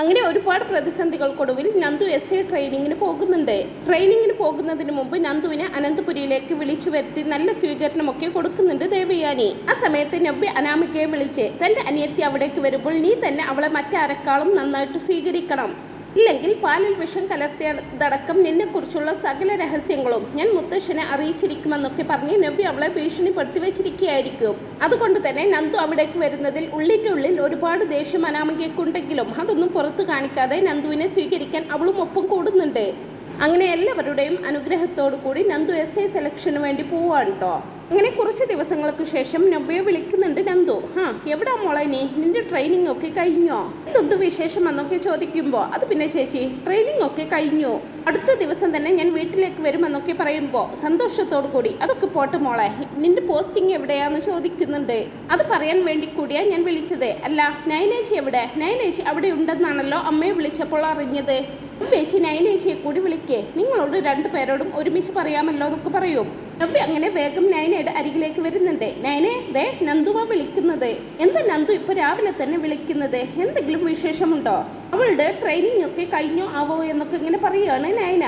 അങ്ങനെ ഒരുപാട് പ്രതിസന്ധികൾക്കൊടുവിൽ Nandu S A ട്രെയിനിങ്ങിന് പോകുന്നുണ്ട്. ട്രെയിനിങ്ങിന് പോകുന്നതിന് മുമ്പ് നന്ദുവിനെ അനന്തപുരിയിലേക്ക് വിളിച്ചു വരുത്തി നല്ല സ്വീകരണമൊക്കെ കൊടുക്കുന്നുണ്ട് ദേവയാനി. ആ സമയത്ത് നവ്യ അനാമികയെ വിളിച്ച് തന്റെ അനിയത്തി അവിടേക്ക് വരുമ്പോൾ നീ തന്നെ അവളെ മറ്റാരെക്കാളും നന്നായിട്ട് സ്വീകരിക്കണം. ഇല്ലെങ്കിൽ പാലിൽ വിഷം കലർത്തിയതടക്കം നിന്നെക്കുറിച്ചുള്ള സകല രഹസ്യങ്ങളും ഞാൻ മുത്തശ്ശനെ അറിയിച്ചിരിക്കുമെന്നൊക്കെ പറഞ്ഞ് നബി അവളെ ഭീഷണിപ്പെടുത്തി വെച്ചിരിക്കുകയായിരിക്കും. അതുകൊണ്ട് തന്നെ നന്ദു അവിടേക്ക് വരുന്നതിൽ ഉള്ളിന്റെ ഉള്ളിൽ ഒരുപാട് ദേഷ്യം അനാമികയ്ക്കുണ്ടെങ്കിലും അതൊന്നും പുറത്തു കാണിക്കാതെ നന്ദുവിനെ സ്വീകരിക്കാൻ അവളും ഒപ്പം കൂടുന്നുണ്ട്. അങ്ങനെ എല്ലാവരുടെയും അനുഗ്രഹത്തോടു കൂടി നന്ദു എസ് ഐ സെലക്ഷന് വേണ്ടി പോവാണ് കേട്ടോ അങ്ങനെ കുറച്ച് ദിവസങ്ങൾക്ക് ശേഷം നബ്ബയെ വിളിക്കുന്നുണ്ട് നന്ദു. ഹാ എവിടാ മോളെ നീ? നിന്റെ ട്രെയിനിങ് ഒക്കെ കഴിഞ്ഞോ? എന്തുണ്ട് വിശേഷം എന്നൊക്കെ ചോദിക്കുമ്പോൾ അത് പിന്നെ ചേച്ചി ട്രെയിനിങ് ഒക്കെ കഴിഞ്ഞു. അടുത്ത ദിവസം തന്നെ ഞാൻ വീട്ടിലേക്ക് വരുമെന്നൊക്കെ പറയുമ്പോൾ സന്തോഷത്തോടു കൂടി അതൊക്കെ പോട്ട് മോളെ നിന്റെ പോസ്റ്റിംഗ് എവിടെയാന്ന് ചോദിക്കുന്നുണ്ട്. അത് പറയാൻ വേണ്ടി കൂടിയാ ഞാൻ വിളിച്ചത്. അല്ല നയനേച്ചി എവിടെ? നയനേച്ചി അവിടെ ഉണ്ടെന്നാണല്ലോ അമ്മയെ വിളിച്ചപ്പോൾ അറിഞ്ഞത്. ചേച്ചി നയനേച്ചിയെ കൂടി വിളിക്കേ. നിങ്ങളോട് രണ്ടു പേരോടും ഒരുമിച്ച് പറയാമല്ലോ എന്നൊക്കെ പറയും. നബി അങ്ങനെ വേഗം നയനയുടെ അരികിലേക്ക് വരുന്നുണ്ട്. നയനെ ദേ നന്ദുവ വിളിക്കുന്നത്. എന്താ നന്ദു ഇപ്പൊ രാവിലെ തന്നെ വിളിക്കുന്നത്? എന്തെങ്കിലും വിശേഷമുണ്ടോ? അവളുടെ ട്രെയിനിങ് ഒക്കെ കഴിഞ്ഞോ ആവോ എന്നൊക്കെ ഇങ്ങനെ പറയുകയാണ് നയന.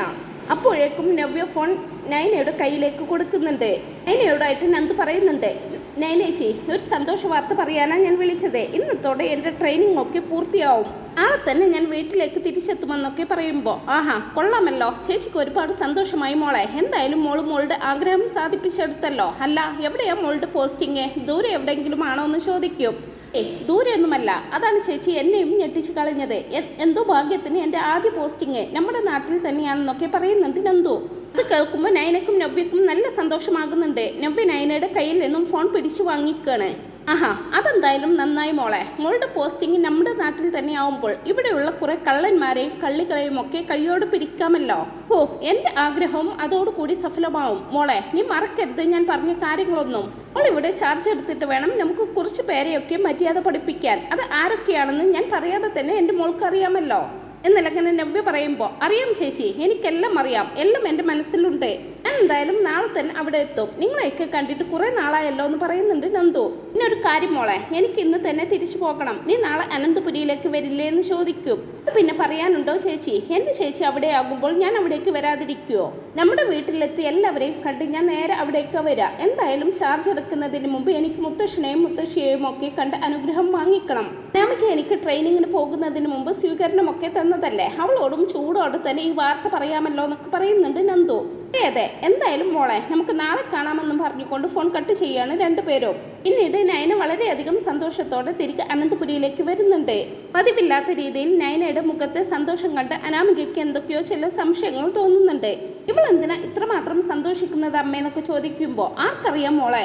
അപ്പോഴേക്കും നവ്യ ഫോൺ നയനയുടെ കയ്യിലേക്ക് കൊടുക്കുന്നുണ്ട്. നയനയോടായിട്ട് നന്ദു പറയുന്നുണ്ട് നയനേച്ചി ഒരു സന്തോഷ വാർത്ത പറയാനാണ് ഞാൻ വിളിച്ചത്. ഇന്നത്തോടെ എന്റെ ട്രെയിനിങ് ഒക്കെ പൂർത്തിയാവും. ആളെ തന്നെ ഞാൻ വീട്ടിലേക്ക് തിരിച്ചെത്തുമെന്നൊക്കെ പറയുമ്പോൾ ആഹാ കൊള്ളാമല്ലോ. ചേച്ചിക്ക് ഒരുപാട് സന്തോഷമായി മോളെ. എന്തായാലും മോൾ മോളുടെ ആഗ്രഹം സാധിപ്പിച്ചെടുത്തല്ലോ. അല്ല എവിടെയാ മോളുടെ പോസ്റ്റിങ്? ദൂരെ എവിടെയെങ്കിലും ആണോ എന്ന് ചോദിക്കും. ഏ ദൂരെയൊന്നുമല്ല അതാണ് ചേച്ചി എന്നെയും ഞെട്ടിച്ചു കളഞ്ഞത്. എന്തോ ഭാഗ്യത്തിന് എന്റെ ആദ്യ പോസ്റ്റിങ് നമ്മുടെ നാട്ടിൽ തന്നെയാണെന്നൊക്കെ പറയുന്നുണ്ട് നന്ദു. അത് കേൾക്കുമ്പോൾ നയനക്കും നവ്യക്കും നല്ല സന്തോഷമാകുന്നുണ്ട്. നവ്യ നയനയുടെ കയ്യിൽ നിന്നും ഫോൺ പിടിച്ചു വാങ്ങിക്കാണ്. ആഹാ അതെന്തായാലും നന്നായി മോളെ. മോളുടെ പോസ്റ്റിംഗ് നമ്മുടെ നാട്ടിൽ തന്നെ ആവുമ്പോൾ ഇവിടെയുള്ള കുറെ കള്ളന്മാരെയും കള്ളികളെയും ഒക്കെ കൈയോട് പിടിക്കാമല്ലോ. ഓ എന്റെ ആഗ്രഹവും അതോടുകൂടി സഫലമാവും. മോളെ നീ മറക്കരുത്. ഞാൻ പറഞ്ഞ കാര്യങ്ങളൊന്നും. മോൾ ഇവിടെ ചാർജ് എടുത്തിട്ട് വേണം നമുക്ക് കുറച്ച് പേരെയൊക്കെ മര്യാദ പഠിപ്പിക്കാൻ. അത് ആരൊക്കെയാണെന്ന് ഞാൻ പറയാതെ തന്നെ എന്റെ മോൾക്ക് അറിയാമല്ലോ എന്നല്ല നവ്യ പറയുമ്പോൾ അറിയാം ചേച്ചി എനിക്കെല്ലാം അറിയാം എല്ലാം എന്റെ മനസ്സിലുണ്ട്. എന്തായാലും നാളെ തന്നെ അവിടെ എത്തും. നിങ്ങളെയൊക്കെ കണ്ടിട്ട് കുറേ നാളായല്ലോ എന്ന് പറയുന്നുണ്ട് നന്ദു. പിന്നെ ഒരു കാര്യം മോളെ എനിക്ക് ഇന്ന് തന്നെ തിരിച്ചു പോകണം. നീ നാളെ അനന്തപുരിയിലേക്ക് വരില്ലേ എന്ന് ചോദിക്കും. പിന്നെ പറയാനുണ്ടോ ചേച്ചി? എന്റെ ചേച്ചി അവിടെ ആകുമ്പോൾ ഞാൻ അവിടേക്ക് വരാതിരിക്കുമോ നമ്മുടെ വീട്ടിലെത്തി എല്ലാവരെയും കണ്ട് ഞാൻ നേരെ അവിടേക്ക് വരാം. എന്തായാലും ചാർജ് എടുക്കുന്നതിന് മുമ്പ് എനിക്ക് മുത്തശ്ശനെയും മുത്തശ്ശിയെയും ഒക്കെ കണ്ട് അനുഗ്രഹം വാങ്ങിക്കണം. നമുക്ക് എനിക്ക് ട്രെയിനിങ്ങിന് പോകുന്നതിന് മുമ്പ് സ്വീകരണമൊക്കെ തന്നതല്ലേ? അവളോടും ചൂടോടെ തന്നെ ഈ വാർത്ത പറയാമല്ലോ എന്നൊക്കെ പറയുന്നുണ്ട് നന്ദു. അതെ അതെ. എന്തായാലും മോളെ നമുക്ക് നാളെ കാണാമെന്നും പറഞ്ഞുകൊണ്ട് ഫോൺ കട്ട് ചെയ്യാണ് രണ്ടുപേരും. പിന്നീട് നയന വളരെയധികം സന്തോഷത്തോടെ തിരികെ അനന്തപുരിയിലേക്ക് വരുന്നുണ്ട്. പതിവില്ലാത്ത രീതിയിൽ നയനയുടെ മുഖത്തെ സന്തോഷം കണ്ട് അനാമികയ്ക്ക് എന്തൊക്കെയോ ചില സംശയങ്ങൾ തോന്നുന്നുണ്ട്. ഇവൾ എന്തിനാ ഇത്രമാത്രം സന്തോഷിക്കുന്നത് അമ്മയെന്നൊക്കെ ചോദിക്കുമ്പോൾ ആർക്കറിയാം മോളെ?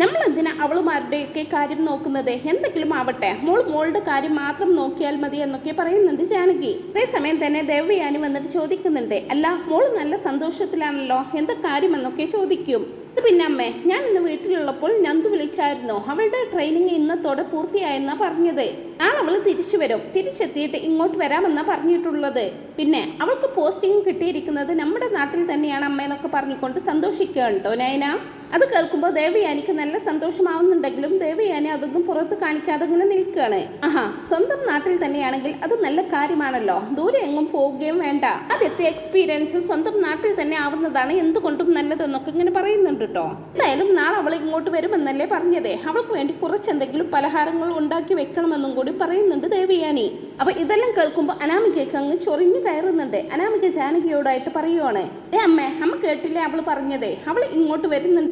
നമ്മൾ എന്തിനാ അവളുമാരുടെയൊക്കെ കാര്യം നോക്കുന്നത്? എന്തെങ്കിലും ആവട്ടെ. മോൾ മോളുടെ കാര്യം മാത്രം നോക്കിയാൽ മതി എന്നൊക്കെ പറയുന്നുണ്ട് ജാനകി. അതേസമയം തന്നെ ദേവയാനി വന്നിട്ട് ചോദിക്കുന്നുണ്ട് അല്ല മോൾ നല്ല സന്തോഷത്തിലാണല്ലോ. എന്താ കാര്യമെന്നൊക്കെ ചോദിക്കും. അത് പിന്നെ അമ്മേ ഞാൻ ഇന്ന് വീട്ടിലുള്ളപ്പോൾ നന്ദു വിളിച്ചായിരുന്നു. അവളുടെ ട്രെയിനിങ് ഇന്നത്തോടെ പൂർത്തിയായെന്നാ പറഞ്ഞത്. നാളെ അവൾ തിരിച്ചു വരും. തിരിച്ചെത്തിയിട്ട് ഇങ്ങോട്ട് വരാമെന്നാ പറഞ്ഞിട്ടുള്ളത്. പിന്നെ അവൾക്ക് പോസ്റ്റിംഗ് കിട്ടിയിരിക്കുന്നത് നമ്മുടെ നാട്ടിൽ തന്നെയാണ് അമ്മ എന്നൊക്കെ പറഞ്ഞുകൊണ്ട് സന്തോഷിക്കുക കേട്ടോ നയന. അത് കേൾക്കുമ്പോൾ ദേവയാനിക്ക് നല്ല സന്തോഷമാവുന്നുണ്ടെങ്കിലും ദേവയാനി അതൊന്നും പുറത്ത് കാണിക്കാതെ ഇങ്ങനെ നിൽക്കുകയാണ്. ആഹാ സ്വന്തം നാട്ടിൽ തന്നെയാണെങ്കിൽ അത് നല്ല കാര്യമാണല്ലോ. ദൂരെ എങ്ങും പോവുകയും വേണ്ട. ആദ്യത്തെ എക്സ്പീരിയൻസ് സ്വന്തം നാട്ടിൽ തന്നെ ആവുന്നതാണ് എന്തുകൊണ്ടും നല്ലതെന്നൊക്കെ ഇങ്ങനെ പറയുന്നുണ്ട് കേട്ടോ എന്തായാലും നാളെ അവൾ ഇങ്ങോട്ട് വരുമെന്നല്ലേ പറഞ്ഞതേ. അവൾക്ക് വേണ്ടി കുറച്ചെന്തെങ്കിലും പലഹാരങ്ങൾ ഉണ്ടാക്കി വെക്കണമെന്നും കൂടി പറയുന്നുണ്ട് ദേവയാനി. അപ്പൊ ഇതെല്ലാം കേൾക്കുമ്പോൾ അനാമികയ്ക്ക് അങ്ങ് ചൊറിഞ്ഞു കയറുന്നുണ്ട്. അനാമിക ജാനകിയോടായിട്ട് പറയുവാണ്. ഏ അമ്മേ അമ്മ കേട്ടില്ലേ അവൾ പറഞ്ഞതേ. അവൾ ഇങ്ങോട്ട്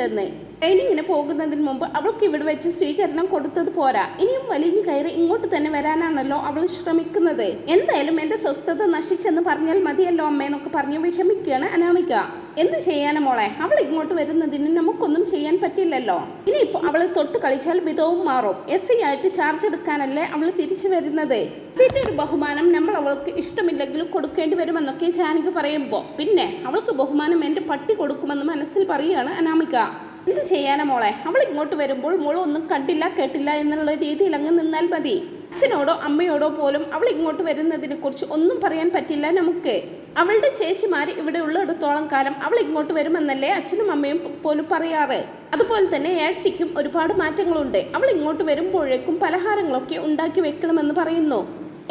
വരുന്നുണ്ടെന്ന് ട്രെയിനിങ്ങിന് പോകുന്നതിന് മുമ്പ് അവൾക്ക് ഇവിടെ വെച്ച് സ്വീകരണം കൊടുത്തത് പോരാ. ഇനിയും വലിഞ്ഞു കയറി ഇങ്ങോട്ട് തന്നെ വരാനാണല്ലോ അവൾ ശ്രമിക്കുന്നത്. എന്തായാലും എന്റെ സ്വസ്ഥത നശിച്ചെന്ന് പറഞ്ഞാൽ മതിയല്ലോ അമ്മയെന്നൊക്കെ പറഞ്ഞു വിഷമിക്കുകയാണ് അനാമിക. എന്ത് ചെയ്യാനാ മോളെ? അവൾ ഇങ്ങോട്ട് വരുന്നതിന് നമുക്കൊന്നും ചെയ്യാൻ പറ്റില്ലല്ലോ. ഇനി ഇനിയിപ്പോൾ അവൾ തൊട്ട് കളിച്ചാൽ വിധവും മാറും. എസ് സി ആയിട്ട് ചാർജ് എടുക്കാനല്ലേ അവൾ തിരിച്ചു വരുന്നത്. അതിന്റെ ഒരു ബഹുമാനം നമ്മൾ അവൾക്ക് ഇഷ്ടമില്ലെങ്കിലും കൊടുക്കേണ്ടി വരുമെന്നൊക്കെ ജാനകി പറയുമ്പോൾ. പിന്നെ അവൾക്ക് ബഹുമാനം എന്റെ പട്ടി കൊടുക്കുമെന്ന് മനസ്സിൽ പറയുകയാണ് അനാമിക. എന്ത് ചെയ്യാനാ മോളെ? അവൾ ഇങ്ങോട്ട് വരുമ്പോൾ മോൾ ഒന്നും കണ്ടില്ല കേട്ടില്ല എന്നുള്ള രീതിയിൽ അങ്ങ് നിന്നാൽ മതി. അച്ഛനോടോ അമ്മയോടോ പോലും അവൾ ഇങ്ങോട്ട് വരുന്നതിനെ കുറിച്ച് ഒന്നും പറയാൻ പറ്റില്ല നമുക്ക്. അവളുടെ ചേച്ചിമാർ ഇവിടെ ഉള്ളിടത്തോളം കാലം അവൾ ഇങ്ങോട്ട് വരുമെന്നല്ലേ അച്ഛനും അമ്മയും പോലും പറയാറ്. അതുപോലെ തന്നെ ഏട്ടത്തിക്കും ഒരുപാട് മാറ്റങ്ങളുണ്ട്. അവൾ ഇങ്ങോട്ട് വരുമ്പോഴേക്കും പലഹാരങ്ങളൊക്കെ ഉണ്ടാക്കി വെക്കണമെന്ന് പറയുന്നു.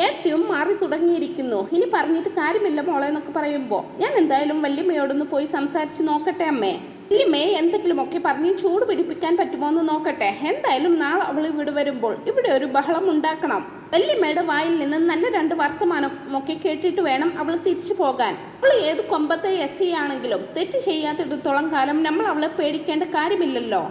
ഏട്ത്തിയും മാറി തുടങ്ങിയിരിക്കുന്നു. ഇനി പറഞ്ഞിട്ട് കാര്യമില്ല മോളെന്നൊക്കെ പറയുമ്പോൾ ഞാൻ എന്തായാലും വല്യമ്മയോടൊന്ന് പോയി സംസാരിച്ച് നോക്കട്ടെ അമ്മേ. വല്യമ്മയെ എന്തെങ്കിലുമൊക്കെ പറഞ്ഞ് ചൂട് പിടിപ്പിക്കാൻ പറ്റുമോ എന്ന് നോക്കട്ടെ. എന്തായാലും നാളെ അവൾ ഇവിടെ വരുമ്പോൾ ഇവിടെ ഒരു ബഹളം ഉണ്ടാക്കണം. വല്യമ്മയുടെ വായിൽ നിന്ന് നല്ല രണ്ട് വർത്തമാനം ഒക്കെ കേട്ടിട്ട് വേണം അവൾ തിരിച്ചു പോകാൻ. അവൾ ഏത് കൊമ്പത്തെ എസ് ആണെങ്കിലും തെറ്റ് ചെയ്യാത്തിടത്തോളം കാലം നമ്മൾ അവളെ പേടിക്കേണ്ട കാര്യമില്ലല്ലോ.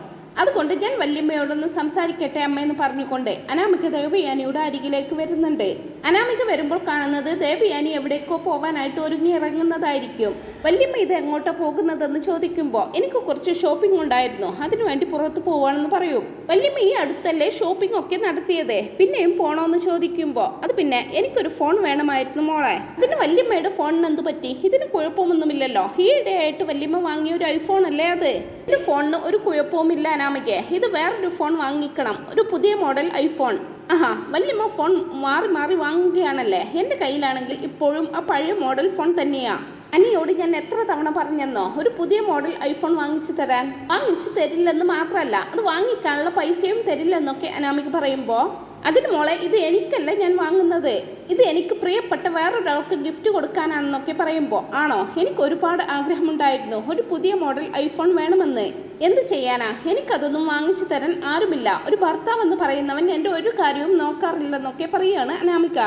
അതുകൊണ്ട് ഞാൻ വല്യമ്മയോടൊന്ന് സംസാരിക്കട്ടെ അമ്മയെന്ന് പറഞ്ഞുകൊണ്ട് അനാമിക ദേവയാനിയുടെ അരികിലേക്ക് വരുന്നുണ്ട്. അനാമിക വരുമ്പോൾ കാണുന്നത് ദേവയാനി എവിടേക്കോ പോവാനായിട്ട് ഒരുങ്ങി ഇറങ്ങുന്നതായിരിക്കും. വല്യമ്മ ഇത് എങ്ങോട്ടാ പോകുന്നതെന്ന് ചോദിക്കുമ്പോൾ എനിക്ക് കുറച്ച് ഷോപ്പിംഗ് ഉണ്ടായിരുന്നു. അതിനുവേണ്ടി പുറത്ത് പോവാണെന്ന് പറയും. വല്യമ്മ ഈ അടുത്തല്ലേ ഷോപ്പിംഗ് ഒക്കെ നടത്തിയതേ? പിന്നെയും പോണോന്ന് ചോദിക്കുമ്പോൾ അത് പിന്നെ എനിക്കൊരു ഫോൺ വേണമായിരുന്നു മോളെ. അതിന് വല്യമ്മയുടെ ഫോണിന് എന്ത് പറ്റി? ഇതിന് കുഴപ്പമൊന്നുമില്ലല്ലോ. ഈയിടെയായിട്ട് വല്യമ്മ വാങ്ങിയ ഒരു ഐഫോൺ അല്ലേ അത്? ഇതിന് ഫോണിന് ഒരു കുഴപ്പവുമില്ല അനാമികെ ഇത് വേറൊരു ഫോൺ വാങ്ങിക്കണം. ഒരു പുതിയ മോഡൽ ഐഫോൺ ആഹാ വല്യമ്മ ഫോൺ മാറി മാറി വാങ്ങുകയാണല്ലേ? എന്റെ കയ്യിലാണെങ്കിൽ ഇപ്പോഴും ആ പഴയ മോഡൽ ഫോൺ തന്നെയാണ് അനിയോട് ഞാൻ എത്ര തവണ പറഞ്ഞെന്നോ? ഒരു പുതിയ മോഡൽ ഐഫോൺ വാങ്ങിച്ചു തരാൻ. വാങ്ങിച്ചു തരില്ലെന്ന് മാത്രമല്ല അത് വാങ്ങിക്കാനുള്ള പൈസയും തരില്ലെന്നൊക്കെ അനാമിക പറയുമ്പോൾ അതിന് മോളെ ഇത് എനിക്കല്ല ഞാൻ വാങ്ങുന്നത്. ഇത് എനിക്ക് പ്രിയപ്പെട്ട വേറൊരാൾക്ക് ഗിഫ്റ്റ് കൊടുക്കാനാണെന്നൊക്കെ പറയുമ്പോൾ ആണോ? എനിക്ക് ഒരുപാട് ആഗ്രഹമുണ്ടായിരുന്നു. ഒരു പുതിയ മോഡൽ ഐഫോൺ വേണമെന്ന്. എന്ത് ചെയ്യാനാ? എനിക്കതൊന്നും വാങ്ങിച്ചു തരാൻ ആരുമില്ല. ഒരു ഭർത്താവ് എന്ന് പറയുന്നവൻ എന്റെ ഒരു കാര്യവും നോക്കാറില്ലെന്നൊക്കെ പറയുകയാണ് അനാമിക.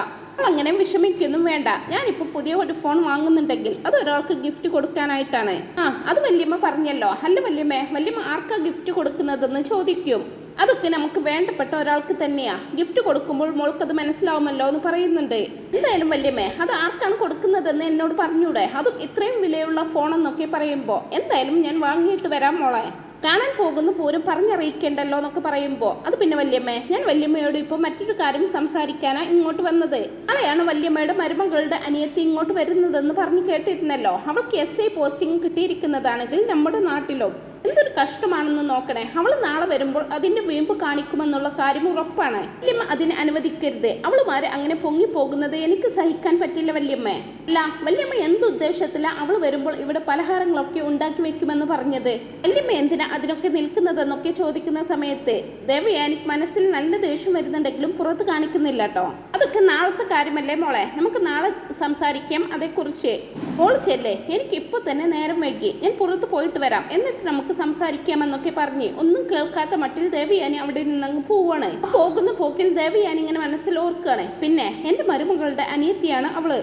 അങ്ങനെ വിഷമിക്കൊന്നും വേണ്ട. ഞാനിപ്പോൾ പുതിയ ഒരു ഫോൺ വാങ്ങുന്നുണ്ടെങ്കിൽ അത് ഒരാൾക്ക് ഗിഫ്റ്റ് കൊടുക്കാനായിട്ടാണ്. ആ അത് വല്യമ്മ പറഞ്ഞല്ലോ. അല്ല വല്യമ്മേ വല്യമ്മ ആർക്കാ ഗിഫ്റ്റ് കൊടുക്കുന്നതെന്ന് ചോദിക്കും. അതൊക്കെ നമുക്ക് വേണ്ടപ്പെട്ട ഒരാൾക്ക് തന്നെയാ. ഗിഫ്റ്റ് കൊടുക്കുമ്പോൾ മോൾക്കത് മനസ്സിലാവുമല്ലോ എന്ന് പറയുന്നുണ്ട്. എന്തായാലും വല്യമ്മേ അത് ആർക്കാണ് കൊടുക്കുന്നതെന്ന് എന്നോട് പറഞ്ഞൂടെ? അതും ഇത്രയും വിലയുള്ള ഫോണെന്നൊക്കെ പറയുമ്പോൾ എന്തായാലും ഞാൻ വാങ്ങിയിട്ട് വരാം മോളെ. കാണാൻ പോകുന്ന പൂരം പറഞ്ഞറിയിക്കേണ്ടല്ലോ എന്നൊക്കെ പറയുമ്പോൾ അത് പിന്നെ വല്യമ്മേ ഞാൻ വല്യമ്മയോട് ഇപ്പോൾ മറ്റൊരു കാര്യം സംസാരിക്കാനാ ഇങ്ങോട്ട് വന്നത്. നാളെയാണ് വല്യമ്മയുടെ മരുമകളുടെ അനിയത്തി ഇങ്ങോട്ട് വരുന്നതെന്ന് പറഞ്ഞു കേട്ടിരുന്നല്ലോ. അവൾക്ക് എസ് ഐ പോസ്റ്റിംഗ് കിട്ടിയിരിക്കുന്നതാണെങ്കിൽ നമ്മുടെ നാട്ടിലും. എന്തൊരു കഷ്ടമാണെന്ന് നോക്കണേ. അവൾ നാളെ വരുമ്പോൾ അതിന്റെ വീമ്പ് കാണിക്കുമെന്നുള്ള കാര്യം ഉറപ്പാണ്. വല്യമ്മ അതിനെ അനുവദിക്കരുത്. അവളുമാരെ അങ്ങനെ പൊങ്ങി പോകുന്നത് എനിക്ക് സഹിക്കാൻ പറ്റില്ല വല്യമ്മ. അല്ല വല്യമ്മ എന്ത് ഉദ്ദേശത്തിലാ അവൾ വരുമ്പോൾ ഇവിടെ പലഹാരങ്ങളൊക്കെ ഉണ്ടാക്കി വെക്കുമെന്ന് പറഞ്ഞത്? വല്യമ്മ എന്തിനാ അതിനൊക്കെ നിൽക്കുന്നതെന്നൊക്കെ ചോദിക്കുന്ന സമയത്ത് ദേവയാനിക്ക് മനസ്സിൽ നല്ല ദേഷ്യം വരുന്നുണ്ടെങ്കിലും പുറത്ത് കാണിക്കുന്നില്ല കേട്ടോ അതൊക്കെ നാളത്തെ കാര്യമല്ലേ മോളെ? നമുക്ക് നാളെ സംസാരിക്കാം അതേക്കുറിച്ച്. മോൾ ചെല്ലേ എനിക്ക് ഇപ്പൊ തന്നെ നേരം വൈകി. ഞാൻ പുറത്ത് പോയിട്ട് വരാം. എന്നിട്ട് നമുക്ക് സംസാരിക്കാമെന്നൊക്കെ പറഞ്ഞ് ഒന്നും കേൾക്കാത്ത മട്ടിൽ ദേവിയാനി അവിടെ നിന്നങ്ങ് പോവാണ്. പോകുന്ന പോക്കിൽ ദേവിയാനി ഇങ്ങനെ മനസ്സിൽ ഓർക്കുകയാണ്. പിന്നെ എന്റെ മരുമകളുടെ അനിയത്തിയാണ് അവൾ.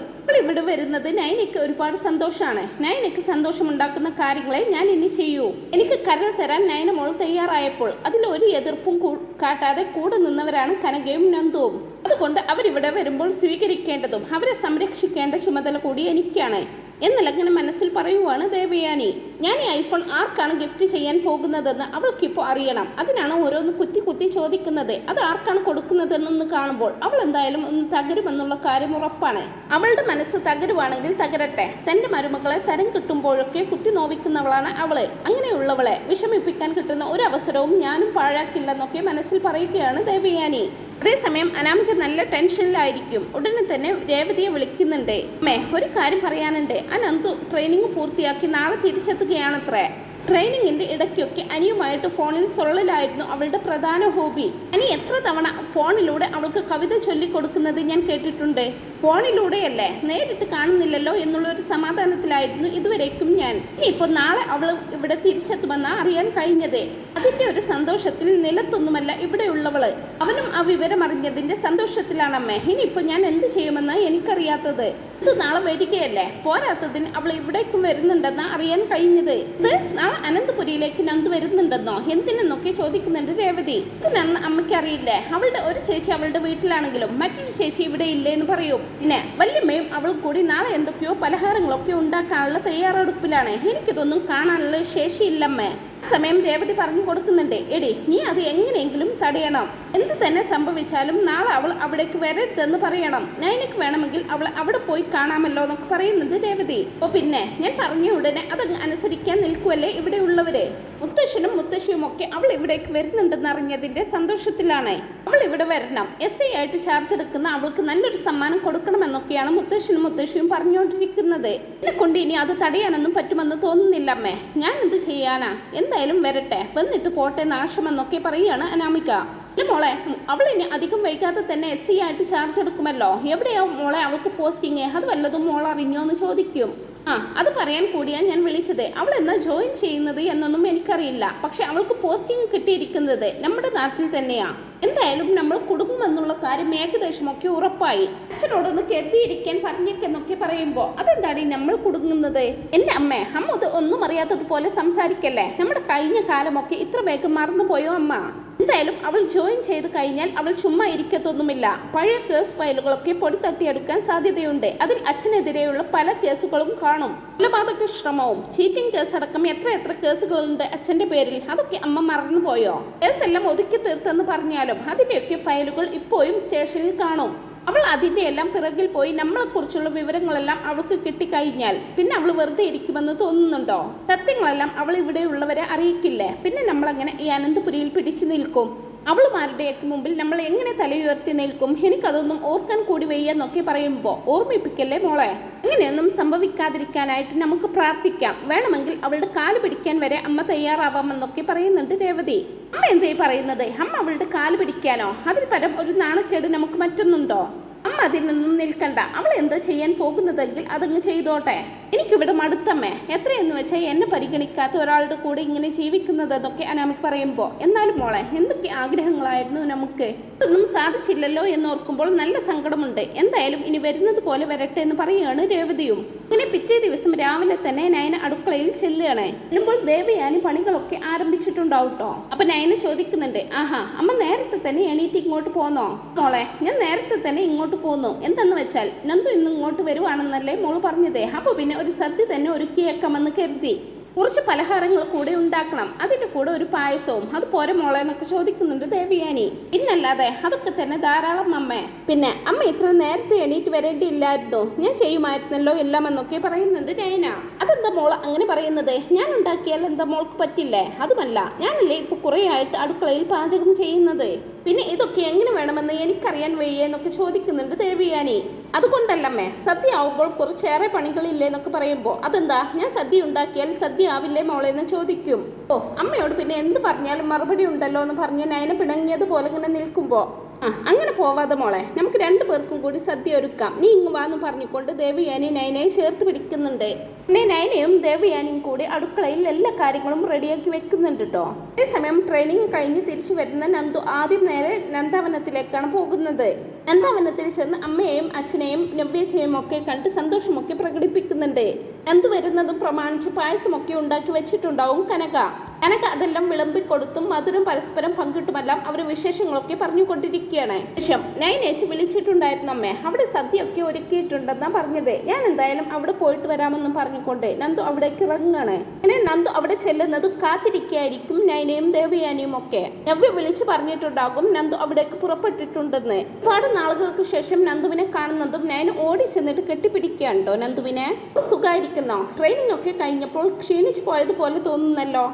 ഇവിടെ വരുന്നത് നൈനയ്ക്ക് ഒരുപാട് സന്തോഷമാണ് നൈനയ്ക്ക് സന്തോഷമുണ്ടാക്കുന്ന കാര്യങ്ങളെ ഞാൻ ഇനി ചെയ്യൂ. എനിക്ക് കരൾ തരാൻ നൈന മോൾ തയ്യാറായപ്പോൾ അതിൽ ഒരു എതിർപ്പും കാട്ടാതെ കൂടെ നിന്നവരാണ് കനകയും നന്ദുവും. അതുകൊണ്ട് അവരിവിടെ വരുമ്പോൾ സ്വീകരിക്കേണ്ടതും അവരെ സംരക്ഷിക്കേണ്ട ചുമതല കൂടി എനിക്കാണ്. എന്നല്ലങ്ങനെ മനസ്സിൽ പറയുവാണ് ദേവയാനി. ഞാൻ ഈ ഐഫോൺ ആർക്കാണ് ഗിഫ്റ്റ് ചെയ്യാൻ പോകുന്നതെന്ന് അവൾക്കിപ്പോൾ അറിയണം. അതിനാണ് ഓരോന്ന് കുത്തി കുത്തി ചോദിക്കുന്നത്. അത് ആർക്കാണ് കൊടുക്കുന്നതെന്നൊന്ന് കാണുമ്പോൾ അവൾ എന്തായാലും ഒന്ന് തകരുമെന്നുള്ള കാര്യം ഉറപ്പാണ്. അവളുടെ മനസ്സ് തകരുവാണെങ്കിൽ തകരട്ടെ. തന്റെ മരുമകളെ തരം കിട്ടുമ്പോഴൊക്കെ കുത്തി നോവിക്കുന്നവളാണ് അവൾ. അങ്ങനെയുള്ളവളെ വിഷമിപ്പിക്കാൻ കിട്ടുന്ന ഒരു അവസരവും ഞാനും പാഴാക്കില്ലെന്നൊക്കെ മനസ്സിൽ പറയുകയാണ് ദേവയാനി. അതേസമയം അനാമിക നല്ല ടെൻഷനിലായിരിക്കും. ഉടനെ തന്നെ രേവതിയെ വിളിക്കുന്നുണ്ട്. അമ്മേ ഒരു കാര്യം പറയാനുണ്ട്. അനന്തു ട്രെയിനിങ് പൂർത്തിയാക്കി നാളെ തിരിച്ചെത്തുകയാണത്രേ. ട്രെയിനിങ്ങിന്റെ ഇടയ്ക്കൊക്കെ അനിയുമായിട്ട് ഫോണിൽ സൊള്ളലായിരുന്നു അവളുടെ പ്രധാന ഹോബി. അനി എത്ര തവണ ഫോണിലൂടെ അവൾക്ക് കവിത ചൊല്ലിക്കൊടുക്കുന്നത് ഞാൻ കേട്ടിട്ടുണ്ട്. ഫോണിലൂടെയല്ലേ? നേരിട്ട് കാണുന്നില്ലല്ലോ എന്നുള്ള ഒരു സമാധാനത്തിലായിരുന്നു ഇതുവരേക്കും ഞാൻ. ഇനിയിപ്പോൾ നാളെ അവൾ ഇവിടെ തിരിച്ചെത്തുമെന്ന് അറിയാൻ കഴിഞ്ഞതേ. അതിന്റെ ഒരു സന്തോഷത്തിൽ നിലത്തൊന്നുമല്ല ഇവിടെയുള്ളവൾ. അവനും ആ വിവരം അറിഞ്ഞതിന്റെ സന്തോഷത്തിലാണ് അമ്മേ ഇനിയിപ്പോൾ ഞാൻ എന്ത് ചെയ്യുമെന്ന് എനിക്കറിയാത്തത്. ഇത് നാളെ വരികയല്ലേ പോരാത്തതിന് അവൾ ഇവിടേക്കും വരുന്നുണ്ടെന്ന് അറിയാൻ കഴിഞ്ഞത്. ഇത് നാളെ അനന്തപുരിയിലേക്ക് നന്ദു വരുന്നുണ്ടെന്നോ? എന്തിനെന്നൊക്കെ ചോദിക്കുന്നുണ്ട് രേവതി. ഇതിനാണെന്ന് അമ്മയ്ക്ക് അറിയില്ലേ അവളുടെ ഒരു ചേച്ചി അവളുടെ വീട്ടിലാണെങ്കിലും മറ്റൊരു ചേച്ചി ഇവിടെ ഇല്ലേ എന്ന് പറയും. പിന്നെ വല്യമ്മയും അവളും കൂടി നാളെ എന്തൊക്കെയോ പലഹാരങ്ങളൊക്കെ ഉണ്ടാക്കാനുള്ള തയ്യാറെടുപ്പിലാണ്. എനിക്കിതൊന്നും കാണാനുള്ള ശേഷിയില്ലമ്മേ. സമയം രേവതി പറഞ്ഞു കൊടുക്കുന്നുണ്ട്. എടി നീ അത് എങ്ങനെയെങ്കിലും തടയണം. എന്ത് തന്നെ സംഭവിച്ചാലും നാളെ അവൾ അവിടേക്ക് വരരുതെന്ന് പറയണം. നൈനക്ക് വേണമെങ്കിൽ അവൾ അവിടെ പോയി കാണാമല്ലോ എന്നൊക്കെ പറയുന്നുണ്ട് രേവതി. ഓ പിന്നെ ഞാൻ പറഞ്ഞ ഉടനെ അത് അനുസരിക്കാൻ നിൽക്കുമല്ലേ ഇവിടെ ഉള്ളവരെ? മുത്തശ്ശനും മുത്തശ്ശിയും ഒക്കെ അവൾ ഇവിടേക്ക് വരുന്നുണ്ടെന്ന് അറിഞ്ഞതിന്റെ സന്തോഷത്തിലാണ്. അവൾ ഇവിടെ വരണം. എസ് ഐ ആയിട്ട് ചാർജ് എടുക്കുന്ന അവൾക്ക് നല്ലൊരു സമ്മാനം കൊടുക്കണമെന്നൊക്കെയാണ് മുത്തശ്ശനും മുത്തശ്ശിയും പറഞ്ഞുകൊണ്ടിരിക്കുന്നത്. എന്നെ കൊണ്ട് ഇനി അത് തടയാനൊന്നും പറ്റുമെന്ന് തോന്നുന്നില്ല അമ്മേ ഞാൻ എന്ത് ചെയ്യാനാ? എന്തായാലും വരട്ടെ. വന്നിട്ട് പോട്ടെ നാശമെന്നൊക്കെ പറയുകയാണ് അനാമിക. മോളെ അവൾ ഇനി അധികം വൈകാതെ തന്നെ എസ് സി ആയിട്ട് ചാർജ് എടുക്കുമല്ലോ. എവിടെയാ മോളെ അവൾക്ക് പോസ്റ്റിങ് അത് വല്ലതും മോൾ അറിഞ്ഞോ എന്ന് ചോദിക്കും. ആ അത് പറയാൻ കൂടിയാണ് ഞാൻ വിളിച്ചത്. അവൾ എന്നാ ജോയിൻ ചെയ്യുന്നത് എന്നൊന്നും എനിക്കറിയില്ല. പക്ഷെ അവൾക്ക് പോസ്റ്റിംഗ് കിട്ടിയിരിക്കുന്നത് നമ്മുടെ നാട്ടിൽ തന്നെയാ. എന്തായാലും നമ്മൾ കുടുംബമെന്നുള്ള കാര്യം ഏകദേശമൊക്കെ ഉറപ്പായി. അച്ഛനോടൊന്ന് കരുതിയിരിക്കാൻ പറഞ്ഞേക്കെന്നൊക്കെ പറയുമ്പോ അതെന്താണ് നമ്മൾ കുടുങ്ങുന്നത്? എന്റെ അമ്മേ അമ്മ ഇത് ഒന്നും അറിയാത്തതുപോലെ സംസാരിക്കല്ലേ? നമ്മുടെ കഴിഞ്ഞ കാലമൊക്കെ ഇത്ര വേഗം മറന്നുപോയോ അമ്മ? എന്തായാലും അവൾ ജോയിൻ ചെയ്ത് കഴിഞ്ഞാൽ അവൾ ചുമ്മാ ഇരിക്കത്തൊന്നുമില്ല. പഴയ കേസ് ഫയലുകളൊക്കെ പൊടി തട്ടിയെടുക്കാൻ സാധ്യതയുണ്ട്. അതിൽ അച്ഛനെതിരെയുള്ള പല കേസുകളും കാണും. കൊലപാതക ശ്രമവും ചീറ്റിംഗ് കേസ് അടക്കം എത്ര എത്ര കേസുകളുണ്ട് അച്ഛന്റെ പേരിൽ? അതൊക്കെ അമ്മ മറന്നുപോയോ? കേസെല്ലാം ഒതുക്കി തീർത്തെന്ന് പറഞ്ഞാലും അതിന്റെയൊക്കെ ഫയലുകൾ ഇപ്പോഴും സ്റ്റേഷനിൽ കാണും. അവൾ അതിന്റെ എല്ലാം പിറകിൽ പോയി നമ്മളെക്കുറിച്ചുള്ള വിവരങ്ങളെല്ലാം അവൾക്ക് കിട്ടിക്കഴിഞ്ഞാൽ പിന്നെ അവൾ വെറുതെ ഇരിക്കുമെന്ന് തോന്നുന്നുണ്ടോ? സത്യങ്ങളെല്ലാം അവൾ ഇവിടെയുള്ളവരെ അറിയിക്കില്ലേ? പിന്നെ നമ്മളങ്ങനെ ഈ അനന്തപുരിയിൽ പിടിച്ചു നിൽക്കും. അവളുമാരുടെയൊക്കെ മുമ്പിൽ നമ്മൾ എങ്ങനെ തലയുയർത്തി നിൽക്കും? എനിക്കതൊന്നും ഓർക്കാൻ കൂടി വയ്യെന്നൊക്കെ പറയുമ്പോൾ ഓർമ്മിപ്പിക്കല്ലേ മോളെ? അങ്ങനെയൊന്നും സംഭവിക്കാതിരിക്കാനായിട്ട് നമുക്ക് പ്രാർത്ഥിക്കാം. വേണമെങ്കിൽ അവളുടെ കാൽ പിടിക്കാൻ വരെ അമ്മ തയ്യാറാവാമെന്നൊക്കെ പറയുന്നുണ്ട് രേവതി. അമ്മ എന്തേ പറയുന്നത്? അമ്മ അവളുടെ കാൽ പിടിക്കാനോ? അതിൽ പരം ഒരു നാണക്കേട് നമുക്ക് മറ്റൊന്നുണ്ടോ? അമ്മ അതിൽ നിന്നും നിൽക്കണ്ട. അവൾ എന്താ ചെയ്യാൻ പോകുന്നതെങ്കിൽ അതങ്ങ് ചെയ്തോട്ടെ. എനിക്കിവിടെ മടുത്തമ്മേ. എത്രയെന്ന് വെച്ചാൽ എന്നെ പരിഗണിക്കാത്ത ഒരാളുടെ കൂടെ ഇങ്ങനെ ജീവിക്കുന്നത് എന്നൊക്കെ അനാമിക് പറയുമ്പോൾ എന്നാലും മോളെ എന്തൊക്കെ ആഗ്രഹങ്ങളായിരുന്നു നമുക്ക്? ഇതൊന്നും സാധിച്ചില്ലല്ലോ എന്നോർക്കുമ്പോൾ നല്ല സങ്കടമുണ്ട്. എന്തായാലും ഇനി വരുന്നത് പോലെ വരട്ടെ എന്ന് പറയുകയാണ് രേവതിയും. ഇങ്ങനെ പിറ്റേ ദിവസം രാവിലെ തന്നെ നയന അടുക്കളയിൽ ചെല്ലുകയാണ്. ചെല്ലുമ്പോൾ ദേവയാനി പണികളൊക്കെ ആരംഭിച്ചിട്ടുണ്ടാവും കേട്ടോ അപ്പൊ നയന ചോദിക്കുന്നുണ്ട് ആഹാ അമ്മ നേരത്തെ തന്നെ എണീറ്റ് ഇങ്ങോട്ട് പോന്നോ? മോളെ ഞാൻ നേരത്തെ തന്നെ ഇങ്ങോട്ട് പോന്നു. എന്തെന്ന് വെച്ചാൽ നന്ദു ഇന്ന് ഇങ്ങോട്ട് വരുവാണെന്നല്ലേ മോൾ പറഞ്ഞതേ. അപ്പൊ പിന്നെ ഒരു സദ്യ തന്നെ ഒരുക്കിയേക്കാമെന്ന് കരുതി. കുറച്ച് പലഹാരങ്ങൾ കൂടെ ഉണ്ടാക്കണം. അതിന്റെ കൂടെ ഒരു പായസവും. അത് പോരെ മോളെ എന്നൊക്കെ ചോദിക്കുന്നുണ്ട് ദേവിയാനി. പിന്നല്ലാതെ അതൊക്കെ തന്നെ ധാരാളം അമ്മേ. പിന്നെ അമ്മ ഇത്ര നേരത്തെ എണീറ്റ് വരേണ്ടിയില്ലായിരുന്നു? ഞാൻ ചെയ്യുമായിരുന്നല്ലോ എല്ലാം എന്നൊക്കെ പറയുന്നുണ്ട് നൈന അതെന്താ മോൾ അങ്ങനെ പറയുന്നത്? ഞാൻ ഉണ്ടാക്കിയാൽ എന്താ മോൾക്ക് പറ്റില്ലേ? അതുമല്ല ഞാനല്ലേ ഇപ്പോൾ കുറെ ആയിട്ട് അടുക്കളയിൽ പാചകം ചെയ്യുന്നത്? പിന്നെ ഇതൊക്കെ എങ്ങനെ വേണമെന്ന് എനിക്കറിയാൻ വയ്യ എന്നൊക്കെ ചോദിക്കുന്നുണ്ട് ദേവിയാനി. അതുകൊണ്ടല്ലമ്മേ സദ്യ ആവുമ്പോൾ കുറച്ചേറെ പണികളില്ലേ എന്നൊക്കെ പറയുമ്പോൾ അതെന്താ? ഞാൻ സദ്യ ഉണ്ടാക്കിയാൽ സദ്യ ആവില്ലേ മോളെ? എന്ന് ചോദിക്കും. ഓ അമ്മയോട് പിന്നെ എന്ത് പറഞ്ഞാലും മറുപടി ഉണ്ടല്ലോ എന്ന് പറഞ്ഞ് നയന പിണങ്ങിയതുപോലെ ഇങ്ങനെ നിൽക്കുമ്പോൾ ആ അങ്ങനെ പോവാതെ മോളെ നമുക്ക് രണ്ടു പേർക്കും കൂടി സദ്യ ഒരുക്കാം. നീ ഇങ്ങ് വാന്ന് പറഞ്ഞുകൊണ്ട് ദേവിയാനി നയനയെ ചേർത്ത് പിടിക്കുന്നുണ്ട്. പിന്നെ നൈനയും ദേവയാനിയും കൂടി അടുക്കളയിൽ എല്ലാ കാര്യങ്ങളും റെഡിയാക്കി വെക്കുന്നുണ്ട് കേട്ടോ അതേസമയം ട്രെയിനിങ് കഴിഞ്ഞ് തിരിച്ചു വരുന്ന നന്ദു ആദ്യം നേരെ നന്ദാവനത്തിലേക്കാണ് പോകുന്നത്. നന്ദാവനത്തിൽ ചെന്ന് അമ്മയെയും അച്ഛനെയും നവ്യച്ചയും ഒക്കെ കണ്ട് സന്തോഷമൊക്കെ പ്രകടിപ്പിക്കുന്നുണ്ട്. നന്ദു വരുന്നതും പ്രമാണിച്ച് പായസമൊക്കെ ഉണ്ടാക്കി വെച്ചിട്ടുണ്ടാവും കനക. കനക അതെല്ലാം വിളമ്പിക്കൊടുത്തും മധുരം പരസ്പരം പങ്കിട്ടുമെല്ലാം അവർ വിശേഷങ്ങളൊക്കെ പറഞ്ഞുകൊണ്ടിരിക്കുകയാണ്. ശേഷം നൈനേച്ച് വിളിച്ചിട്ടുണ്ടായിരുന്നു അമ്മേ. അവിടെ സദ്യയൊക്കെ ഒരുക്കിയിട്ടുണ്ടെന്നാണ് പറഞ്ഞത്. ഞാൻ എന്തായാലും അവിടെ പോയിട്ട് വരാമെന്നും പറഞ്ഞുകൊണ്ട് നന്ദു അവിടേക്ക് ഇറങ്ങുകയാണ് അങ്ങനെ നന്ദു അവിടെ ചെല്ലുന്നത് കാത്തിരിക്കുകയായിരിക്കും നൈനയും ദേവയാനിയും ഒക്കെ. നവ്യ വിളിച്ചു പറഞ്ഞിട്ടുണ്ടാകും നന്ദു അവിടേക്ക് പുറപ്പെട്ടിട്ടുണ്ടെന്ന്. ഒരുപാട് നാളുകൾക്ക് ശേഷം നന്ദുവിനെ കാണുന്നതും നയൻ ഓടി ചെന്നിട്ട് കെട്ടിപ്പിടിക്കുകയുണ്ടോ നന്ദുവിനെ. സുഖമായിരിക്കുന്നോ ട്രെയിനിങ് ഒക്കെ കഴിഞ്ഞപ്പോൾ ക്ഷീണിച്ചു പോയതുപോലെ തോന്നുന്നല്ലോ?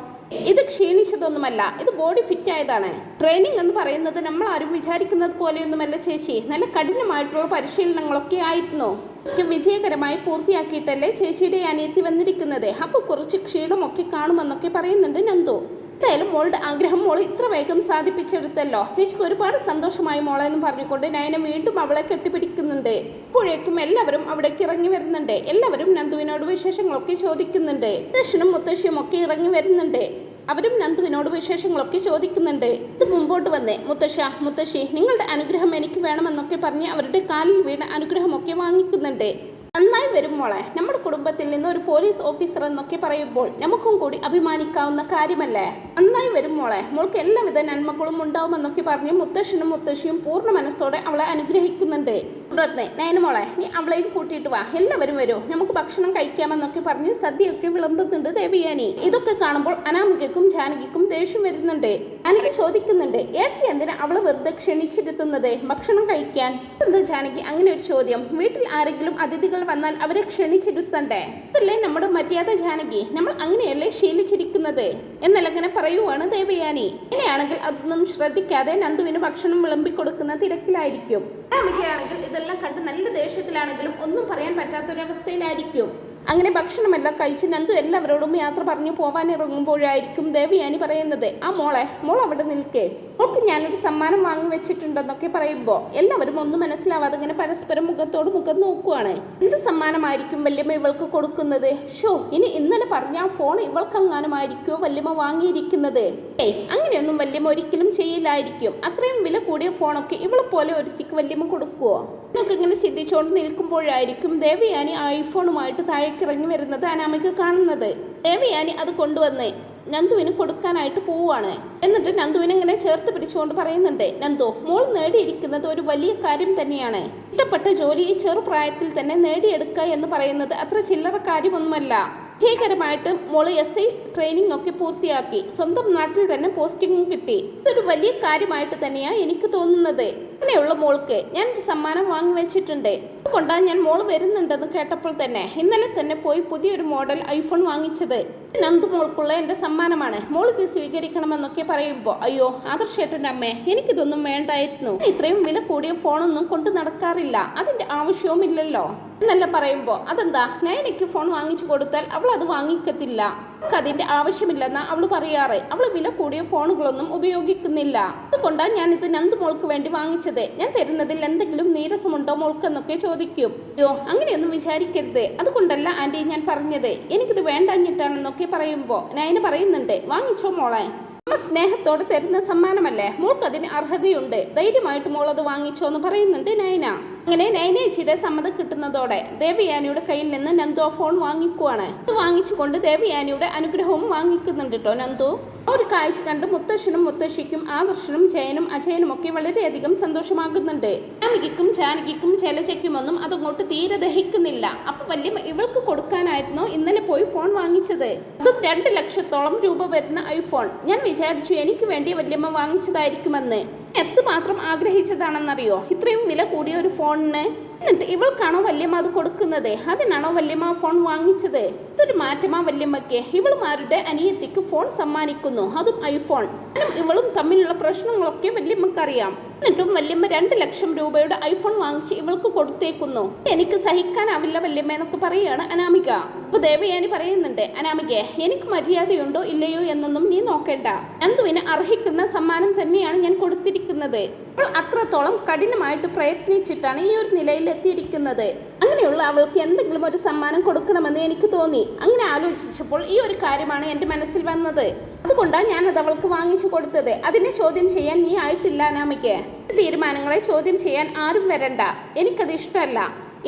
ഇത് ക്ഷീണിച്ചതൊന്നുമല്ല ഇത് ബോഡി ഫിറ്റ് ആയതാണ്. ട്രെയിനിങ് എന്ന് പറയുന്നത് നമ്മൾ ആരും വിചാരിക്കുന്നത് പോലെയൊന്നുമല്ല ചേച്ചി. നല്ല കഠിനമായിട്ടുള്ള പരിശീലനങ്ങളൊക്കെ ആയിരുന്നു. വിജയകരമായി പൂർത്തിയാക്കിയിട്ടല്ലേ ചേച്ചിയുടെ അനിയത്തി വന്നിരിക്കുന്നത്? അപ്പോൾ കുറച്ച് ക്ഷീണമൊക്കെ കാണുമെന്നൊക്കെ പറയുന്നുണ്ട് നന്ദു. എന്തായാലും മോളുടെ ആഗ്രഹം മോൾ ഇത്ര വേഗം സാധിപ്പിച്ചെടുത്തല്ലോ. ചേച്ചിക്ക് ഒരുപാട് സന്തോഷമായി മോളെ എന്ന് പറഞ്ഞുകൊണ്ട് നയന വീണ്ടും അവളെ കെട്ടിപ്പിടിക്കുന്നുണ്ട്. ഇപ്പോഴേക്കും എല്ലാവരും അവിടേക്ക് ഇറങ്ങി വരുന്നുണ്ട്. എല്ലാവരും നന്ദുവിനോട് വിശേഷങ്ങളൊക്കെ ചോദിക്കുന്നുണ്ട്. കൃഷ്ണനും മുത്തശ്ശിയും ഒക്കെ ഇറങ്ങി വരുന്നുണ്ട്. അവരും നന്ദുവിനോട് വിശേഷങ്ങളൊക്കെ ചോദിക്കുന്നുണ്ട്. ഇത് മുമ്പോട്ട് വന്നേ. മുത്തശ്ശ മുത്തശ്ശി നിങ്ങളുടെ അനുഗ്രഹം എനിക്ക് വേണമെന്നൊക്കെ പറഞ്ഞ് അവരുടെ കാലിൽ വീണ് അനുഗ്രഹമൊക്കെ വാങ്ങിക്കുന്നുണ്ട്. നന്നായി വരും മോളെ. നമ്മുടെ കുടുംബത്തിൽ നിന്ന് ഒരു പോലീസ് ഓഫീസർ എന്നൊക്കെ പറയുമ്പോൾ നമുക്കും കൂടി അഭിമാനിക്കാവുന്ന കാര്യമല്ലേ? നന്നായി വരും മോളെ. മോൾക്ക് എല്ലാവിധ നന്മകളും ഉണ്ടാവുമെന്നൊക്കെ പറഞ്ഞ് മുത്തശ്ശനും മുത്തശ്ശിയും പൂർണ മനസ്സോടെ അവളെ അനുഗ്രഹിക്കുന്നുണ്ട്. തുടർന്ന് നയന മോളെ നീ അവളേക്ക് കൂട്ടിയിട്ട് വാ. എല്ലാവരും വരൂ. നമുക്ക് ഭക്ഷണം കഴിക്കാമെന്നൊക്കെ പറഞ്ഞ് സദ്യയൊക്കെ വിളമ്പുന്നുണ്ട് ദേവിയാനി. ഇതൊക്കെ കാണുമ്പോൾ അനാമികക്കും ജാനകിക്കും ദേഷ്യം വരുന്നുണ്ട്. ജാനകി ചോദിക്കുന്നുണ്ട് ഏട്ടി എന്തിനാ അവളെ വെറുതെ ക്ഷണിച്ചിരുത്തുന്നത്? ഭക്ഷണം കഴിക്കാൻ? എന്താ ജാനകി? അങ്ങനെ ഒരു ചോദ്യം. വീട്ടിൽ ആരെങ്കിലും അതിഥികൾ വന്നാൽ അവരെ ക്ഷണിച്ചിരുത്തണ്ടേ? അതല്ലേ നമ്മുടെ മര്യാദ ജാനകി. നമ്മൾ അങ്ങനെയല്ലേ ശീലിച്ചിരിക്കുന്നത്? എന്നല്ല അങ്ങനെ പറയുവാണ് ദേവയാനി. ഇങ്ങനെയാണെങ്കിൽ അതൊന്നും ശ്രദ്ധിക്കാതെ നന്ദുവിന് ഭക്ഷണം വിളമ്പിക്കൊടുക്കുന്ന തിരക്കിലായിരിക്കും. അനാമികയാണെങ്കിൽ ഇതെല്ലാം കണ്ട് നല്ല ദേഷ്യത്തിലാണെങ്കിലും ഒന്നും പറയാൻ പറ്റാത്തൊരവസ്ഥയിലായിരിക്കും. അങ്ങനെ ഭക്ഷണമെല്ലാം കഴിച്ച് നന്ദു എല്ലാവരോടും യാത്ര പറഞ്ഞു പോവാൻ ഇറങ്ങുമ്പോഴായിരിക്കും ദേവയാനി പറയുന്നത് ആ മോളെ മോൾ അവിടെ നിൽക്കേ. അവൾക്ക് ഞാനൊരു സമ്മാനം വാങ്ങി വെച്ചിട്ടുണ്ടെന്നൊക്കെ പറയുമ്പോൾ എല്ലാവരും ഒന്നും മനസ്സിലാവാതെ ഇങ്ങനെ പരസ്പരം മുഖത്തോട് മുഖം നോക്കുവാണ്. എന്ത് സമ്മാനമായിരിക്കും വല്യമ്മ ഇവൾക്ക് കൊടുക്കുന്നത്? ഷോ ഇനി ഇന്നലെ പറഞ്ഞ ആ ഫോൺ ഇവൾക്കെങ്ങാനുമായിരിക്കുമോ വല്യമ്മ വാങ്ങിയിരിക്കുന്നത്? ഏയ് അങ്ങനെയൊന്നും വല്യമ്മ ഒരിക്കലും ചെയ്യില്ലായിരിക്കും. അത്രയും വില കൂടിയ ഫോണൊക്കെ ഇവളെ പോലെ ഒരുത്തിക്ക് വല്യമ്മ കൊടുക്കുവോ? നിങ്ങൾക്ക് ഇങ്ങനെ ചിന്തിച്ചുകൊണ്ട് നിൽക്കുമ്പോഴായിരിക്കും ദേവയാനി ഐഫോണുമായിട്ട് താഴേക്കിറങ്ങി വരുന്നത് അനാമിക കാണുന്നത്. ദേവയാനി അത് കൊണ്ടുവന്ന്. നന്ദുവിന് കൊടുക്കാനായിട്ട് പോവുകയാണ്. എന്നിട്ട് നന്ദുവിനെ ഇങ്ങനെ ചേർത്ത് പിടിച്ചുകൊണ്ട് പറയുന്നുണ്ട് നന്ദു മോൾ നേടിയിരിക്കുന്നത് ഒരു വലിയ കാര്യം തന്നെയാണ്. ഇഷ്ടപ്പെട്ട ജോലി ഈ ചെറുപ്രായത്തിൽ തന്നെ നേടിയെടുക്കുക എന്ന് പറയുന്നത് അത്ര ചില്ലറ കാര്യമൊന്നുമല്ല. വിജയകരമായിട്ട് മോൾ എസ് ഐ ട്രെയിനിങ് ഒക്കെ പൂർത്തിയാക്കി. സ്വന്തം നാട്ടിൽ തന്നെ പോസ്റ്റിംഗും കിട്ടി. ഇതൊരു വലിയ കാര്യമായിട്ട് തന്നെയാണ് എനിക്ക് തോന്നുന്നത്. അങ്ങനെയുള്ള മോൾക്ക് ഞാൻ ഒരു സമ്മാനം വാങ്ങി വെച്ചിട്ടുണ്ട്. അതുകൊണ്ടാണ് ഞാൻ മോൾ വരുന്നുണ്ടെന്ന് കേട്ടപ്പോൾ തന്നെ ഇന്നലെ തന്നെ പോയി പുതിയൊരു മോഡൽ ഐഫോൺ വാങ്ങിച്ചത്. നന്ദു മോൾക്കുള്ള എന്റെ സമ്മാനമാണ്. മോൾ ഇത് സ്വീകരിക്കണമെന്നൊക്കെ പറയുമ്പോൾ അയ്യോ ആദർശേട്ടന്റെ അമ്മേ എനിക്കിതൊന്നും വേണ്ടായിരുന്നു. ഇത്രയും വില കൂടിയ ഫോണൊന്നും കൊണ്ട് നടക്കാറില്ല. അതിന്റെ ആവശ്യവുമില്ലല്ലോ. എന്നല്ല പറയുമ്പോൾ അതെന്താ? ഞാൻ എനിക്ക് ഫോൺ വാങ്ങിച്ചു കൊടുത്താൽ അവൾ അത് വാങ്ങിക്കത്തില്ല. അവൾക്ക് അതിന്റെ ആവശ്യമില്ലെന്ന അവൾ പറയാറ്. അവൾ വില കൂടിയ ഫോണുകളൊന്നും ഉപയോഗിക്കുന്നില്ല. അതുകൊണ്ടാണ് ഞാൻ ഇത് നന്ദു മോൾക്ക് വേണ്ടി വാങ്ങിച്ചത്. ഞാൻ തരുന്നതിൽ എന്തെങ്കിലും നീരസമുണ്ടോ മോൾക്ക് എന്നൊക്കെ ചോദിക്കും. അയ്യോ അങ്ങനെയൊന്നും വിചാരിക്കരുത്. അതുകൊണ്ടല്ല ആന്റി ഞാൻ പറഞ്ഞത്. എനിക്കിത് വേണ്ടഞ്ഞിട്ടാണെന്നൊക്കെ പറയുമ്പോൾ ഞാൻ പറയുന്നുണ്ട്. വാങ്ങിച്ചോ മോളെ. അമ്മ സ്നേഹത്തോടെ തരുന്ന സമ്മാനമല്ലേ? മോൾക്ക് അതിന് അർഹതയുണ്ട്. ധൈര്യമായിട്ട് മോൾ അത് വാങ്ങിച്ചോ എന്ന് പറയുന്നുണ്ട് നൈന അങ്ങനെ നൈനേച്ചിയുടെ സമ്മതം കിട്ടുന്നതോടെ ദേവയാനിയുടെ കയ്യിൽ നിന്ന് നന്ദു ഫോൺ വാങ്ങിക്കുവാണ്. അത് വാങ്ങിച്ചുകൊണ്ട് ദേവയാനിയുടെ അനുഗ്രഹവും വാങ്ങിക്കുന്നുണ്ട് കേട്ടോ നന്ദു. ഒരു കാഴ്ച കണ്ട് മുത്തശ്ശനും മുത്തശ്ശിക്കും ആദർശനും ജയനും അജയനും ഒക്കെ വളരെയധികം സന്തോഷമാകുന്നുണ്ട്. ജാനകിക്കും ജാനകിക്കും ചെലച്ചയ്ക്കുമൊന്നും അതങ്ങോട്ട് തീരെ ദഹിക്കുന്നില്ല. അപ്പൊ വലിയ ഇവൾക്ക് കൊടുക്കാനായിരുന്നു ഇന്നലെ പോയി ഫോൺ വാങ്ങിച്ചത്? അതും രണ്ട് ലക്ഷത്തോളം രൂപ വരുന്ന ഐഫോൺ. ഞാൻ വിചാരിച്ചു എനിക്ക് വേണ്ടി വല്യമ്മ വാങ്ങിച്ചതായിരിക്കുമെന്ന്. എത്രമാത്രം ആഗ്രഹിച്ചതാണെന്നറിയോ? ഇത്രയും വില കൂടിയ ഒരു ഫോണിന് എന്നിട്ട് ഇവൾക്കാണോ വല്യമ്മ അത് കൊടുക്കുന്നത്? അതിനാണോ വല്യമ്മ ഫോൺ വാങ്ങിച്ചത്? ഇതൊരു മാറ്റമാ വല്യമ്മയ്ക്ക്. ഇവളുമാരുടെ അനിയത്തിക്ക് ഫോൺ സമ്മാനിക്കുന്നു. അതും ഐഫോൺ. ഇവളും തമ്മിലുള്ള പ്രശ്നങ്ങളൊക്കെ വല്യമ്മക്കറിയാം. എന്നിട്ടും വല്യമ്മ രണ്ട് ലക്ഷം രൂപയുടെ ഐഫോൺ വാങ്ങിച്ച് ഇവൾക്ക് കൊടുത്തേക്കുന്നു. എനിക്ക് സഹിക്കാനാവില്ല വല്യമ്മ എന്നൊക്കെ പറയുകയാണ് അനാമിക. അപ്പൊ ദേവയാനി പറയുന്നുണ്ട് അനാമിക എനിക്ക് മര്യാദയുണ്ടോ ഇല്ലയോ എന്നൊന്നും നീ നോക്കേണ്ട. നന്ദുവിന് അർഹിക്കുന്ന സമ്മാനം തന്നെയാണ് ഞാൻ കൊടുത്തിരിക്കുന്നത്. അപ്പോൾ അത്രത്തോളം കഠിനമായിട്ട് പ്രയത്നിച്ചിട്ടാണ് ഈ ഒരു നിലയിൽ എത്തിയിരിക്കുന്നത് അങ്ങനെയുള്ള അവൾക്ക് എന്തെങ്കിലും ഒരു സമ്മാനം കൊടുക്കണമെന്ന് എനിക്ക് തോന്നി. അങ്ങനെ ആലോചിച്ചപ്പോൾ ഈ ഒരു കാര്യമാണ് എന്റെ മനസ്സിൽ വന്നത്. അതുകൊണ്ടാണ് അത് അവൾക്ക് വാങ്ങിച്ചു കൊടുത്തത്. അതിനെ ചോദ്യം ചെയ്യാൻ നീ ആയിട്ടില്ല അനാമിക്ക് തീരുമാനങ്ങളെ ചോദ്യം ചെയ്യാൻ ആരും വരണ്ട. എനിക്കത് ഇഷ്ടമല്ല.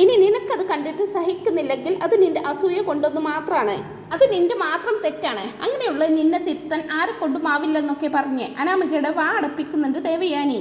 ഇനി നിനക്കത് കണ്ടിട്ട് സഹിക്കുന്നില്ലെങ്കിൽ അത് നിന്റെ അസൂയ കൊണ്ടൊന്ന് മാത്രമാണ് അത് നിന്റെ മാത്രം തെറ്റാണ്. അങ്ങനെയുള്ള നിന്നെ തിരുത്താൻ ആരെ കൊണ്ടുമാവില്ലെന്നൊക്കെ പറഞ്ഞ് അനാമികയുടെ വാ അടപ്പിക്കുന്നുണ്ട് ദേവയാനി.